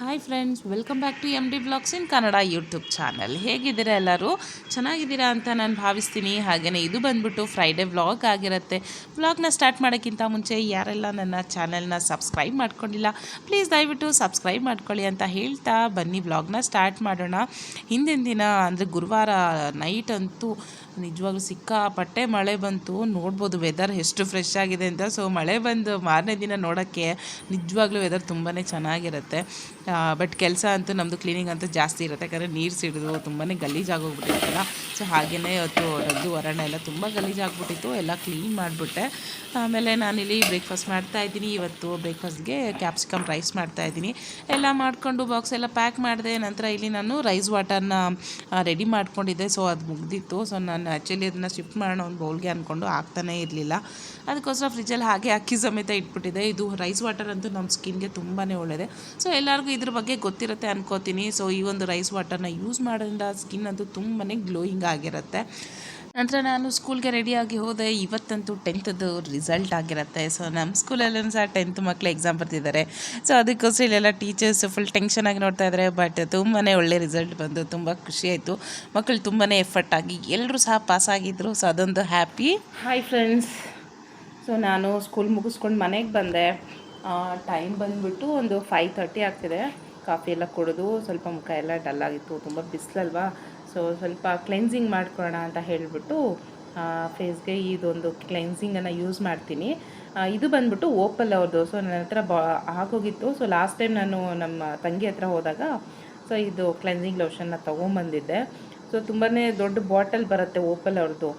Hi friends welcome back to M D blogs in Kannada YouTube channel ಹೇಗಿದ್ದೀರಾ ಎಲ್ಲರೂ? ಚೆನ್ನಾಗಿದ್ದೀರಾ ಅಂತ ನಾನು ಭಾವಿಸ್ತೀನಿ. ಹಾಗೆಯೇ ಇದು ಬಂದ್ಬಿಟ್ಟು ಫ್ರೈಡೇ ವ್ಲಾಗ್ ಆಗಿರುತ್ತೆ. ವ್ಲಾಗ್ನ ಸ್ಟಾರ್ಟ್ ಮಾಡೋಕ್ಕಿಂತ ಮುಂಚೆ ಯಾರೆಲ್ಲ ನನ್ನ ಚಾನಲ್ನ ಸಬ್ಸ್ಕ್ರೈಬ್ ಮಾಡ್ಕೊಂಡಿಲ್ಲ ಪ್ಲೀಸ್ ದಯವಿಟ್ಟು ಸಬ್ಸ್ಕ್ರೈಬ್ ಮಾಡ್ಕೊಳ್ಳಿ ಅಂತ ಹೇಳ್ತಾ ಬನ್ನಿ. ವ್ಲಾಗ್ನ ಸ್ಟಾರ್ಟ್ ಮಾಡೋಣ. ಹಿಂದಿನ ದಿನ ಅಂದರೆ ಗುರುವಾರ ನೈಟ್ ಅಂತೂ ನಿಜವಾಗ್ಲೂ ಸಿಕ್ಕಾಪಟ್ಟೆ ಮಳೆ ಬಂತು. ನೋಡ್ಬೋದು ವೆದರ್ ಎಷ್ಟು ಫ್ರೆಶ್ ಆಗಿದೆ ಅಂತ. ಸೊ ಮಳೆ ಬಂದು ಮಾರನೇ ದಿನ ನೋಡೋಕ್ಕೆ ನಿಜವಾಗ್ಲೂ ವೆದರ್ ತುಂಬಾ ಚೆನ್ನಾಗಿರುತ್ತೆ. ಬಟ್ ಕೆಲಸ ಅಂತೂ ನಮ್ಮದು ಕ್ಲೀನಿಂಗ್ ಅಂತೂ ಜಾಸ್ತಿ ಇರುತ್ತೆ. ಯಾಕಂದರೆ ನೀರು ಸಿಡಿದು ತುಂಬಾ ಗಲೀಜಾಗೋಗ್ಬಿಟ್ಟಿತ್ತಲ್ಲ ಸೊ ಹಾಗೆಯೇ ಇವತ್ತು ರದ್ದು ಹೊರಣ ಎಲ್ಲ ತುಂಬ ಗಲೀಜಾಗ್ಬಿಟ್ಟಿತ್ತು ಎಲ್ಲ ಕ್ಲೀನ್ ಮಾಡಿಬಿಟ್ಟೆ. ಆಮೇಲೆ ನಾನಿಲ್ಲಿ ಬ್ರೇಕ್ಫಾಸ್ಟ್ ಮಾಡ್ತಾ ಇದ್ದೀನಿ. ಇವತ್ತು ಬ್ರೇಕ್ಫಾಸ್ಟ್ಗೆ ಕ್ಯಾಪ್ಸಿಕಮ್ ರೈಸ್ ಮಾಡ್ತಾ ಇದ್ದೀನಿ. ಎಲ್ಲ ಮಾಡಿಕೊಂಡು ಬಾಕ್ಸ್ ಎಲ್ಲ ಪ್ಯಾಕ್ ಮಾಡಿದೆ. ನಂತರ ಇಲ್ಲಿ ನಾನು ರೈಸ್ ವಾಟರ್ನ ರೆಡಿ ಮಾಡಿಕೊಂಡಿದ್ದೆ. ಸೊ ಅದು ಮುಗ್ದಿತ್ತು. ಸೊ ನಾನು ಆ್ಯಕ್ಚುಲಿ ಅದನ್ನು ಶಿಫ್ಟ್ ಮಾಡೋಣ ಒಂದು ಬೌಲ್ಗೆ ಅಂದ್ಕೊಂಡು ಆಗ್ತಾನೇ ಇರಲಿಲ್ಲ. ಅದಕ್ಕೋಸ್ಕರ ಫ್ರಿಜ್ಜಲ್ಲಿ ಹಾಗೆ ಅಕ್ಕಿ ಸಮೇತ ಇಟ್ಬಿಟ್ಟಿದೆ. ಇದು ರೈಸ್ ವಾಟರ್ ಅಂತೂ ನಮ್ಮ ಸ್ಕಿನ್ಗೆ ತುಂಬಾ ಒಳ್ಳೆಯದೆ ಸೊ ಎಲ್ಲರಿಗೂ ಇದ್ರ ಬಗ್ಗೆ ಗೊತ್ತಿರುತ್ತೆ ಅನ್ಕೋತೀನಿ. ಸೊ ಈ ಒಂದು ರೈಸ್ ವಾಟರ್ನ ಯೂಸ್ ಮಾಡೋದ್ರಿಂದ ಸ್ಕಿನ್ ಅಂತೂ ತುಂಬಾ ಗ್ಲೋಯಿಂಗ್ ಆಗಿರುತ್ತೆ. ನಂತರ ನಾನು ಸ್ಕೂಲ್ಗೆ ರೆಡಿಯಾಗಿ ಹೋದೆ. ಇವತ್ತಂತೂ ಟೆಂತದ್ದು ರಿಸಲ್ಟ್ ಆಗಿರುತ್ತೆ. ಸೊ ನಮ್ಮ ಸ್ಕೂಲಲ್ಲೂ ಸಹ ಟೆಂತ್ ಮಕ್ಕಳು ಎಕ್ಸಾಮ್ ಬರ್ತಿದ್ದಾರೆ. ಸೊ ಅದಕ್ಕೋಸ್ಕರ ಇಲ್ಲೆಲ್ಲ ಟೀಚರ್ಸ್ ಫುಲ್ ಟೆನ್ಷನಾಗಿ ನೋಡ್ತಾ ಇದ್ದಾರೆ ಬಟ್ ತುಂಬಾ ಒಳ್ಳೆ ರಿಸಲ್ಟ್ ಬಂದು ತುಂಬ ಖುಷಿಯಾಯಿತು ಮಕ್ಕಳು ತುಂಬಾ ಎಫರ್ಟ್ ಆಗಿ ಎಲ್ಲರೂ ಸಹ ಪಾಸ್ ಆಗಿದ್ದರು ಸೊ ಅದೊಂದು ಹ್ಯಾಪಿ ಹಾಯ್ ಫ್ರೆಂಡ್ಸ್ ಸೊ ನಾನು ಸ್ಕೂಲ್ ಮುಗಿಸ್ಕೊಂಡು ಮನೆಗೆ ಬಂದೆ. ಟೈಮ್ ಬಂದುಬಿಟ್ಟು ಒಂದು ಫೈವ್ ತರ್ಟಿ ಆಗ್ತಿದೆ. ಕಾಫಿ ಎಲ್ಲ ಕುಡಿದು ಸ್ವಲ್ಪ ಮುಖ ಎಲ್ಲ ಡಲ್ ಆಗಿತ್ತು. ತುಂಬ ಬಿಸಿಲಲ್ವಾ? ಸೊ ಸ್ವಲ್ಪ ಕ್ಲೆನ್ಸಿಂಗ್ ಮಾಡ್ಕೊಳ್ಳೋಣ ಅಂತ ಹೇಳಿಬಿಟ್ಟು ಫೇಸ್ಗೆ ಇದೊಂದು ಕ್ಲೆನ್ಸಿಂಗನ್ನು ಯೂಸ್ ಮಾಡ್ತೀನಿ. ಇದು ಬಂದ್ಬಿಟ್ಟು ಓಪಲ್ ಅವ್ರದ್ದು ಸೊ ನನ್ನ ಹತ್ರ ಬಾ, ಆಗೋಗಿತ್ತು. ಸೊ ಲಾಸ್ಟ್ ಟೈಮ್ ನಾನು ನಮ್ಮ ತಂಗಿ ಹತ್ರ ಹೋದಾಗ ಸೊ ಇದು ಕ್ಲೆನ್ಸಿಂಗ್ ಲೋಷನ್ನ ತೊಗೊಂಬಂದಿದ್ದೆ. ಸೊ ತುಂಬಾ ದೊಡ್ಡ ಬಾಟಲ್ ಬರುತ್ತೆ ಓಪಲ್ ಅವ್ರದ್ದು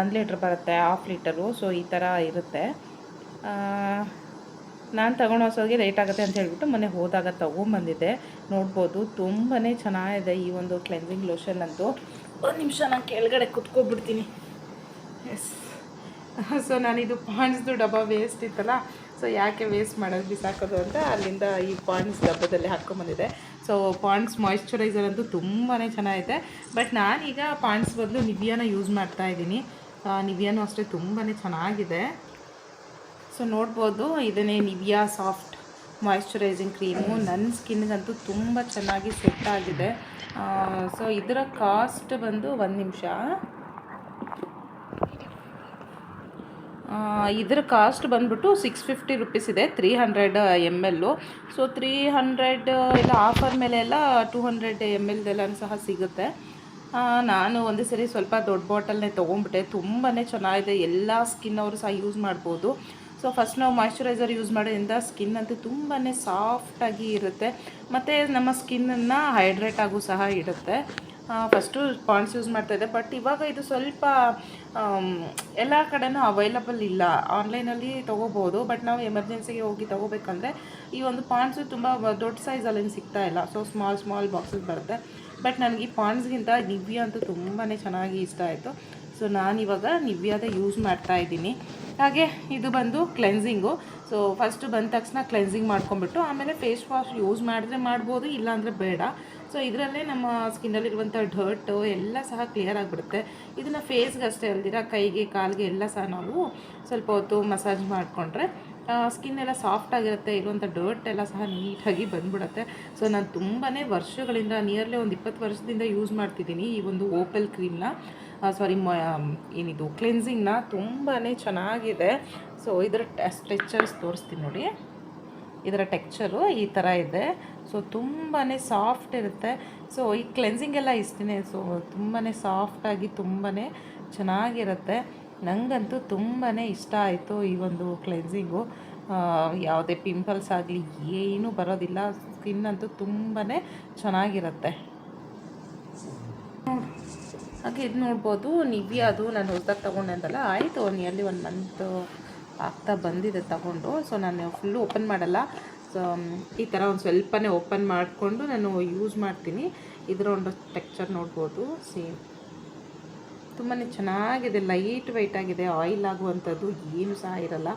ಒಂದು ಲೀಟ್ರ್ ಬರುತ್ತೆ ಹಾಫ್ ಲೀಟರು ಸೊ ಈ ಥರ ಇರುತ್ತೆ. ನಾನು ತಗೊಂಡು ಹೊಸೋದಿಗೆ ಲೇಟ್ ಆಗುತ್ತೆ ಅಂತ ಹೇಳ್ಬಿಟ್ಟು ಮೊನ್ನೆ ಹೋದಾಗ ತೊಗೊಂಬಂದಿದ್ದೆ ನೋಡ್ಬೋದು ತುಂಬಾ ಚೆನ್ನಾಗಿದೆ ಈ ಒಂದು ಕ್ಲೆನ್ಸಿಂಗ್ ಲೋಷನ್ ಅಂತೂ. ಒಂದು ನಿಮಿಷ ನಾನು ಕೆಳಗಡೆ ಕುತ್ಕೊಬಿಡ್ತೀನಿ. ಎಸ್ ಸೊ ನಾನಿದು ಪಾಂಡ್ಸ್ದು ಡಬ್ಬ ವೇಸ್ಟ್ ಇತ್ತಲ್ಲ ಸೊ ಯಾಕೆ ವೇಸ್ಟ್ ಮಾಡೋದು ಬಿಸಾಕೋದು ಅಂತ ಅಲ್ಲಿಂದ ಈ ಪಾಂಡ್ಸ್ ಡಬ್ಬದಲ್ಲಿ ಹಾಕ್ಕೊಂಬಂದಿದೆ ಸೊ ಪಾಂಡ್ಸ್ ಮಾಯಿಶ್ಚರೈಸರ್ ಅಂತೂ ತುಂಬಾ ಚೆನ್ನಾಗಿದೆ. ಬಟ್ ನಾನೀಗ ಪಾಂಡ್ಸ್ ಬದಲು ನಿವಿಯಾನ ಯೂಸ್ ಮಾಡ್ತಾ ಇದ್ದೀನಿ. ನಿವಿಯಾನು ಅಷ್ಟೇ ತುಂಬಾ ಚೆನ್ನಾಗಿದೆ. ಸೊ ನೋಡ್ಬೋದು, ಇದನ್ನೇ ನಿವಿಯಾ ಸಾಫ್ಟ್ ಮಾಯ್ಶ್ಚರೈಸಿಂಗ್ ಕ್ರೀಮು. ನನ್ನ ಸ್ಕಿನ್ಗಂತೂ ತುಂಬ ಚೆನ್ನಾಗಿ ಸೆಟ್ ಆಗಿದೆ. ಸೊ ಇದರ ಕಾಸ್ಟ್ ಬಂದು ಒಂದು ನಿಮಿಷ. ಇದರ ಕಾಸ್ಟ್ ಬಂದ್ಬಿಟ್ಟು ಸಿಕ್ಸ್ ಫಿಫ್ಟಿ ರುಪೀಸ್ ಇದೆ, three hundred M L so three hundred ಎಲ್ಲ ಆಫರ್ ಮೇಲೆ ಎಲ್ಲ ಟೂ ಹಂಡ್ರೆಡ್ ಎಂ ಎಲ್ದೆಲ್ಲ ಸಹ ಸಿಗುತ್ತೆ. ನಾನು ಒಂದು ಸರಿ ಸ್ವಲ್ಪ ದೊಡ್ಡ ಬಾಟಲ್ನೇ ತೊಗೊಂಬಿಟ್ಟೆ. ತುಂಬಾ ಚೆನ್ನಾಗಿದೆ. ಎಲ್ಲ ಸ್ಕಿನ್ ಅವರು ಸಹ ಯೂಸ್ ಮಾಡ್ಬೋದು. ಸೊ ಫಸ್ಟ್ ನಾವು ಮಾಯ್ಶ್ಚರೈಸರ್ ಯೂಸ್ ಮಾಡೋದ್ರಿಂದ ಸ್ಕಿನ್ ಅಂತೂ ತುಂಬಾ ಸಾಫ್ಟಾಗಿ ಇರುತ್ತೆ. ಮತ್ತು ನಮ್ಮ ಸ್ಕಿನ್ನನ್ನು ಹೈಡ್ರೇಟ್ ಆಗು ಸಹ ಇಡುತ್ತೆ. ಫಸ್ಟು ಪಾಂಡ್ಸ್ ಯೂಸ್ ಮಾಡ್ತಾಯಿದ್ದೆ ಬಟ್ ಇವಾಗ ಇದು ಸ್ವಲ್ಪ ಎಲ್ಲ ಕಡೆನೂ ಅವೈಲಬಲ್ ಇಲ್ಲ. ಆನ್ಲೈನಲ್ಲಿ ತೊಗೋಬೋದು. ಬಟ್ ನಾವು ಎಮರ್ಜೆನ್ಸಿಗೆ ಹೋಗಿ ತೊಗೋಬೇಕಂದ್ರೆ ಈ ಒಂದು ಪಾಂಡ್ಸು ತುಂಬ ದೊಡ್ಡ ಸೈಜಲ್ಲಿ ಸಿಗ್ತಾ ಇಲ್ಲ. ಸೊ ಸ್ಮಾಲ್ ಸ್ಮಾಲ್ ಬಾಕ್ಸಸ್ ಬರುತ್ತೆ. ಬಟ್ ನನಗೆ ಈ ಪಾಂಡ್ಸ್ಗಿಂತ ನಿವ್ಯ ಅಂತೂ ತುಂಬಾ ಚೆನ್ನಾಗಿ ಇಷ್ಟ ಆಯಿತು. ಸೊ ನಾನಿವಾಗ ನಿವ್ಯಾದ ಯೂಸ್ ಮಾಡ್ತಾ ಇದ್ದೀನಿ. ಹಾಗೆ ಇದು ಬಂದು ಕ್ಲೆನ್ಸಿಂಗು ಸೊ ಫಸ್ಟು ಬಂದ ತಕ್ಷಣ ಕ್ಲೆನ್ಸಿಂಗ್ ಮಾಡ್ಕೊಂಬಿಟ್ಟು ಆಮೇಲೆ ಫೇಸ್ ವಾಶ್ ಯೂಸ್ ಮಾಡಿದ್ರೆ ಮಾಡ್ಬೋದು, ಇಲ್ಲಾಂದರೆ ಬೇಡ. ಸೊ ಇದರಲ್ಲೇ ನಮ್ಮ ಸ್ಕಿನ್ನಲ್ಲಿರುವಂಥ ಡರ್ಟು ಎಲ್ಲ ಸಹ ಕ್ಲಿಯರ್ ಆಗಿಬಿಡುತ್ತೆ. ಇದನ್ನು ಫೇಸ್ಗೆ ಅಷ್ಟೇ ಅಲ್ದಿರ, ಕೈಗೆ, ಕಾಲಿಗೆ ಎಲ್ಲ ಸಹ ನಾವು ಸ್ವಲ್ಪ ಹೊತ್ತು ಮಸಾಜ್ ಮಾಡಿಕೊಂಡ್ರೆ ಸ್ಕಿನ್ ಎಲ್ಲ ಸಾಫ್ಟ್ ಆಗಿರುತ್ತೆ ಇರುವಂಥ ಡರ್ಟ್ ಎಲ್ಲ ಸಹ ನೀಟಾಗಿ ಬಂದ್ಬಿಡುತ್ತೆ. ಸೊ ನಾನು ತುಂಬಾ ವರ್ಷಗಳಿಂದ ನಿಯರ್ಲಿ ಒಂದು ಇಪ್ಪತ್ತು ವರ್ಷದಿಂದ ಯೂಸ್ ಮಾಡ್ತಿದ್ದೀನಿ ಈ ಒಂದು ಓಪಲ್ ಕ್ರೀಮ್ನ ಸಾರಿ ಏನಿದು ಕ್ಲೆನ್ಸಿಂಗ್ನ ತುಂಬಾ ಚೆನ್ನಾಗಿದೆ. ಸೊ ಇದರ ಸ್ಟ್ರೆಚರ್ಸ್ ತೋರಿಸ್ತೀನಿ ನೋಡಿ. ಇದರ ಟೆಕ್ಚರು ಈ ಥರ ಇದೆ. ಸೊ ತುಂಬಾ ಸಾಫ್ಟ್ ಇರುತ್ತೆ. ಸೊ ಈ ಕ್ಲೆನ್ಸಿಂಗ್ ಎಲ್ಲ ಇಷ್ಟೇ ಸೊ ತುಂಬಾ ಸಾಫ್ಟಾಗಿ ತುಂಬಾ ಚೆನ್ನಾಗಿರುತ್ತೆ. ನನಗಂತೂ ತುಂಬಾ ಇಷ್ಟ ಆಯಿತು ಈ ಒಂದು ಕ್ಲೆನ್ಸಿಂಗು ಯಾವುದೇ ಪಿಂಪಲ್ಸ್ ಆಗಲಿ ಏನೂ ಬರೋದಿಲ್ಲ. ಸ್ಕಿನ್ ಅಂತೂ ತುಂಬಾ ಚೆನ್ನಾಗಿರುತ್ತೆ. ಹಾಗೆ ಇದು ನೋಡ್ಬೋದು ನಿವಿ ಅದು ನಾನು ಹೊಸ್ದಾಗಿ ತೊಗೊಂಡೆ ಅಂತಲ್ಲ ಆಯಿತು ನಿಯರ್ಲಿ ಒಂದು ಮಂತ್ ಆಗ್ತಾ ಬಂದಿದೆ ತಗೊಂಡು. ಸೊ ನಾನು ಫುಲ್ಲು ಓಪನ್ ಮಾಡಲ್ಲ. ಸೊ ಈ ಥರ ಒಂದು ಸ್ವಲ್ಪನೇ ಓಪನ್ ಮಾಡಿಕೊಂಡು ನಾನು ಯೂಸ್ ಮಾಡ್ತೀನಿ. ಇದರ ಒಂದು ಟೆಕ್ಚರ್ ನೋಡ್ಬೋದು ಸೇಮ್ ತುಂಬಾ ಚೆನ್ನಾಗಿದೆ, ಲೈಟ್ ವೆಯ್ಟ್ ಆಗಿದೆ, ಆಯಿಲ್ ಆಗುವಂಥದ್ದು ಏನು ಸಹ ಇರಲ್ಲ.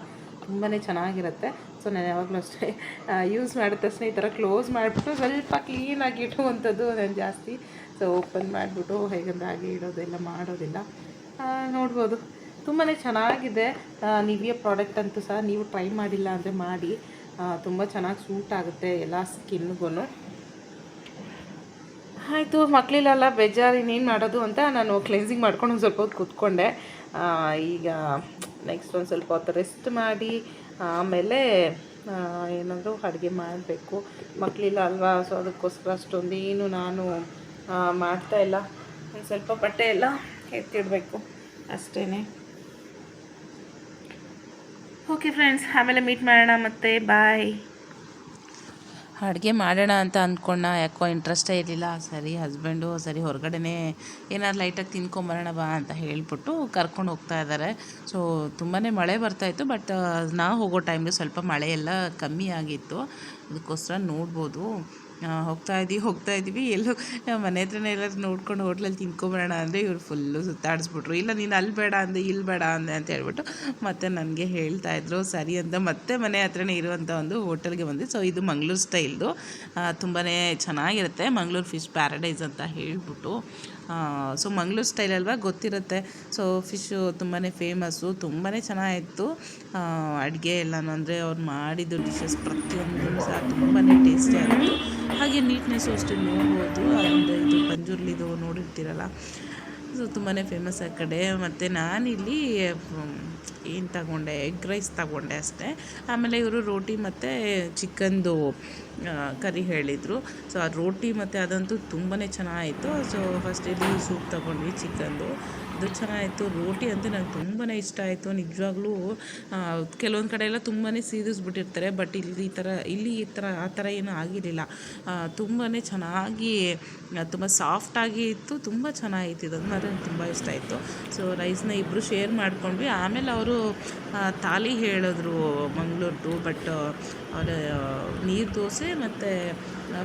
ತುಂಬಾ ಚೆನ್ನಾಗಿರುತ್ತೆ. ಸೊ, ನಾನು ಯಾವಾಗಲೂ ಅಷ್ಟೇ ಯೂಸ್ ಮಾಡಿದ ತಕ್ಷಣ ಈ ಥರ ಕ್ಲೋಸ್ ಮಾಡಿಬಿಟ್ಟು ಸ್ವಲ್ಪ ಕ್ಲೀನಾಗಿ ಇಡುವಂಥದ್ದು ನಾನು ಜಾಸ್ತಿ. ಸೊ ಓಪನ್ ಮಾಡಿಬಿಟ್ಟು ಹೇಗಂದ್ರೆ ಹಾಗೆ ಇಡೋದೆಲ್ಲ ಮಾಡೋದಿಲ್ಲ. ನೋಡ್ಬೋದು. ತುಂಬಾ ಚೆನ್ನಾಗಿದೆ. ನಿವಿಯ ಪ್ರಾಡಕ್ಟ್ ಅಂತೂ ಸಹ ನೀವು ಟ್ರೈ ಮಾಡಿಲ್ಲ ಅಂದರೆ ಮಾಡಿ. ತುಂಬ ಚೆನ್ನಾಗಿ ಸೂಟ್ ಆಗುತ್ತೆ ಎಲ್ಲ ಸ್ಕಿನ್ಗೂ ಆಯಿತು ಮಕ್ಕಳಿಲ್ಲ ಬೇಜಾರು ಇನ್ನೇನು ಮಾಡೋದು ಅಂತ ನಾನು ಕ್ಲೆನ್ಸಿಂಗ್ ಮಾಡ್ಕೊಂಡು ಒಂದು ಸ್ವಲ್ಪ ಹೊತ್ತು ಕೂತ್ಕೊಂಡೆ. ಈಗ ನೆಕ್ಸ್ಟ್ ಒಂದು ಸ್ವಲ್ಪ ಹೊತ್ತು ರೆಸ್ಟ್ ಮಾಡಿ, ಆಮೇಲೆ ಏನಾದರೂ ಅಡುಗೆ ಮಾಡಬೇಕು. ಮಕ್ಕಳಿಲ್ಲ ಅಲ್ವಾ ಸೊ ಅದಕ್ಕೋಸ್ಕರ ಅಷ್ಟೊಂದೇನು ನಾನು ಮಾಡ್ತಾ ಇಲ್ಲ. ಒಂದು ಸ್ವಲ್ಪ ಬಟ್ಟೆ ಎಲ್ಲ ಎತ್ತಿಡಬೇಕು ಅಷ್ಟೇ ಓಕೆ ಫ್ರೆಂಡ್ಸ್ ಆಮೇಲೆ ಮೀಟ್ ಮಾಡೋಣ ಮತ್ತೆ ಬಾಯ್ ಅಡುಗೆ ಮಾಡೋಣ ಅಂತ ಅಂದ್ಕೊಂಡ. ಯಾಕೋ ಇಂಟ್ರೆಸ್ಟೇ ಇರಲಿಲ್ಲ. ಸರಿ ಹಸ್ಬೆಂಡು ಸರಿ ಹೊರಗಡೆನೇ ಏನಾದ್ರು ಲೈಟಾಗಿ ತಿನ್ಕೊಂಬರೋಣ ಬಾ ಅಂತ ಹೇಳಿಬಿಟ್ಟು ಕರ್ಕೊಂಡು ಹೋಗ್ತಾ ಇದ್ದಾರೆ ಸೊ ತುಂಬಾ ಮಳೆ ಬರ್ತಾಯಿತ್ತು ಬಟ್ ನಾ ಹೋಗೋ ಟೈಮ್ಗೆ ಸ್ವಲ್ಪ ಮಳೆ ಎಲ್ಲ ಕಮ್ಮಿ ಆಗಿತ್ತು. ಅದಕ್ಕೋಸ್ಕರ ನೋಡ್ಬೋದು. ಹೋಗ್ತಾ ಇದ್ದೀವಿ ಹೋಗ್ತಾ ಇದ್ದೀವಿ ಎಲ್ಲೋ ಮನೆ ಹತ್ರನೇ ಎಲ್ಲರೂ ನೋಡ್ಕೊಂಡು ಹೋಟ್ಲಲ್ಲಿ ತಿನ್ಕೊಂಬರೋಣ ಅಂದರೆ ಇವರು ಫುಲ್ಲು ಸುತ್ತಾಡಿಸ್ಬಿಟ್ರು. ಇಲ್ಲ, ನೀನು ಅಲ್ಲಿ ಬೇಡ ಅಂದೆ, ಇಲ್ಲಿ ಬೇಡ ಅಂದೆ ಅಂತ ಹೇಳ್ಬಿಟ್ಟು ಮತ್ತೆ ನನಗೆ ಹೇಳ್ತಾ ಇದ್ರು, ಸರಿ ಅಂತ. ಮತ್ತೆ ಮನೆ ಹತ್ರನೇ ಇರುವಂಥ ಒಂದು ಹೋಟೆಲ್ಗೆ ಬಂದೆ ಸೊ ಇದು ಮಂಗ್ಳೂರು ಸ್ಟೈಲ್ದು ತುಂಬಾ ಚೆನ್ನಾಗಿರುತ್ತೆ. ಮಂಗ್ಳೂರು ಫಿಶ್ ಪ್ಯಾರಡೈಸ್ ಅಂತ ಹೇಳ್ಬಿಟ್ಟು. ಸೊ ಮಂಗಳೂರು ಸ್ಟೈಲ್ ಅಲ್ವಾ ಗೊತ್ತಿರುತ್ತೆ. ಸೊ ಫಿಶ್ಶು ತುಂಬಾ ಫೇಮಸ್ಸು ತುಂಬಾ ಚೆನ್ನಾಗಿತ್ತು. ಅಡುಗೆ ಎಲ್ಲನೂ ಅಂದರೆ ಅವ್ರು ಮಾಡಿದ್ದು ಡಿಶಸ್ ಪ್ರತಿಯೊಂದು ಸಹ ತುಂಬಾ ಟೇಸ್ಟಿ ಆಗಿತ್ತು. ಹಾಗೆ ನೀಟ್ನೆಸ್ಸು ಅಷ್ಟೇ ನೋಡ್ಬೋದು. ಒಂದು ಇದು ಪಂಜುರ್ಲಿದು ನೋಡಿರ್ತೀರಲ್ಲ. ಸೊ ತುಂಬಾ ಫೇಮಸ್ ಆ ಕಡೆ. ಮತ್ತು ನಾನಿಲ್ಲಿ ಏನು ತಗೊಂಡೆ ಎಗ್ ರೈಸ್ ತಗೊಂಡೆ ಅಷ್ಟೇ. ಆಮೇಲೆ ಇವರು ರೋಟಿ ಮತ್ತು ಚಿಕನ್ದು ಕರಿ ಹೇಳಿದರು. ಸೊ, ಆ ರೋಟಿ ಮತ್ತು ಅದಂತೂ ತುಂಬಾ ಚೆನ್ನಾಗಿತ್ತು. ಸೊ ಫಸ್ಟ್ ಇಲ್ಲಿ ಸೂಪ್ ತಗೊಂಡ್ವಿ ಚಿಕನ್ದು. ಅದು ಚೆನ್ನಾಗಿತ್ತು ರೋಟಿ ಅಂತೂ ನಂಗೆ ತುಂಬಾ ಇಷ್ಟ ಆಯಿತು. ನಿಜವಾಗ್ಲೂ ಕೆಲವೊಂದು ಕಡೆ ಎಲ್ಲ ತುಂಬಾ ಸೀದಿಸ್ಬಿಟ್ಟಿರ್ತಾರೆ. ಬಟ್ ಇಲ್ಲಿ ಈ ಥರ ಇಲ್ಲಿ ಈ ಥರ ಆ ಥರ ಏನೂ ಆಗಿರಲಿಲ್ಲ. ತುಂಬಾ ಚೆನ್ನಾಗಿ ತುಂಬ ಸಾಫ್ಟಾಗಿ ಇತ್ತು. ತುಂಬ ಚೆನ್ನಾಗಿತ್ತು ಇದು. ಮಾತ್ರ ತುಂಬ ಇಷ್ಟ ಆಯಿತು. ಸೊ, ರೈಸ್ನ ಇಬ್ಬರು ಶೇರ್ ಮಾಡ್ಕೊಂಡ್ವಿ. ಆಮೇಲೆ ಅವರು ತಾಲಿ ಹೇಳಿದ್ರು ಮಂಗಳೂರ್ದು. ಬಟ್ ಅವರ ನೀರು ದೋಸೆ ಮತ್ತು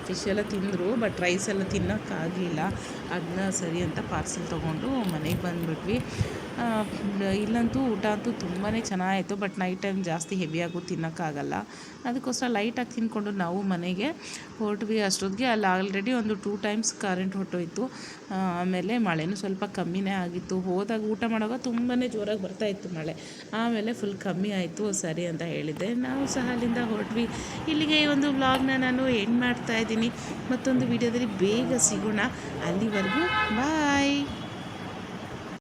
ಫಿಶ್ ಎಲ್ಲ ತಿಂದರು ಬಟ್ ರೈಸ್ ಎಲ್ಲ ತಿನ್ನೋಕ್ಕಾಗಲಿಲ್ಲ. ಅದನ್ನ ಸರಿ ಅಂತ ಪಾರ್ಸೆಲ್ ತೊಗೊಂಡು ಮನೆಗೆ ಬಂದುಬಿಟ್ವಿ. ಇಲ್ಲಂತೂ ಊಟ ಅಂತೂ ತುಂಬಾ ಚೆನ್ನಾಗಿತ್ತು ಬಟ್ ನೈಟ್ ಟೈಮ್ ಜಾಸ್ತಿ ಹೆವಿಯಾಗೂ ತಿನ್ನೋಕ್ಕಾಗಲ್ಲ. ಅದಕ್ಕೋಸ್ಕರ ಲೈಟಾಗಿ ತಿಂದ್ಕೊಂಡು ನಾವು ಮನೆಗೆ ಹೊರಟ್ವಿ ಅಷ್ಟೊತ್ತಿಗೆ. ಅಲ್ಲಿ ಆಲ್ರೆಡಿ ಒಂದು ಟೂ ಟೈಮ್ಸ್ ಕರೆಂಟ್ ಹೊಟ್ಟೋಯ್ತು ಆಮೇಲೆ ಮಳೆನೂ ಸ್ವಲ್ಪ ಕಮ್ಮಿನೇ ಆಗಿತ್ತು. ಹೋದಾಗ ಊಟ ಮಾಡುವಾಗ ತುಂಬಾ ಜೋರಾಗಿ ಬರ್ತಾ ಇತ್ತು ಮಳೆ. ಆಮೇಲೆ ಫುಲ್ ಕಮ್ಮಿ ಆಯಿತು, ಸರಿ ಅಂತ ಹೇಳಿದ್ದೆ. ನಾವು ಸಹ ಅಲ್ಲಿಂದ ಹೊರಟ್ವಿ. ಇಲ್ಲಿಗೆ ಈ ಒಂದು ವ್ಲಾಗ್ನ ನಾನು ಎಂಡ್ ಮಾಡ್ತಾ ಇದ್ದೀನಿ. ಮತ್ತೊಂದು ವಿಡಿಯೋದಲ್ಲಿ ಬೇಗ ಸಿಗೋಣ. ಅಲ್ಲಿವರೆಗೂ ಬಾಯ್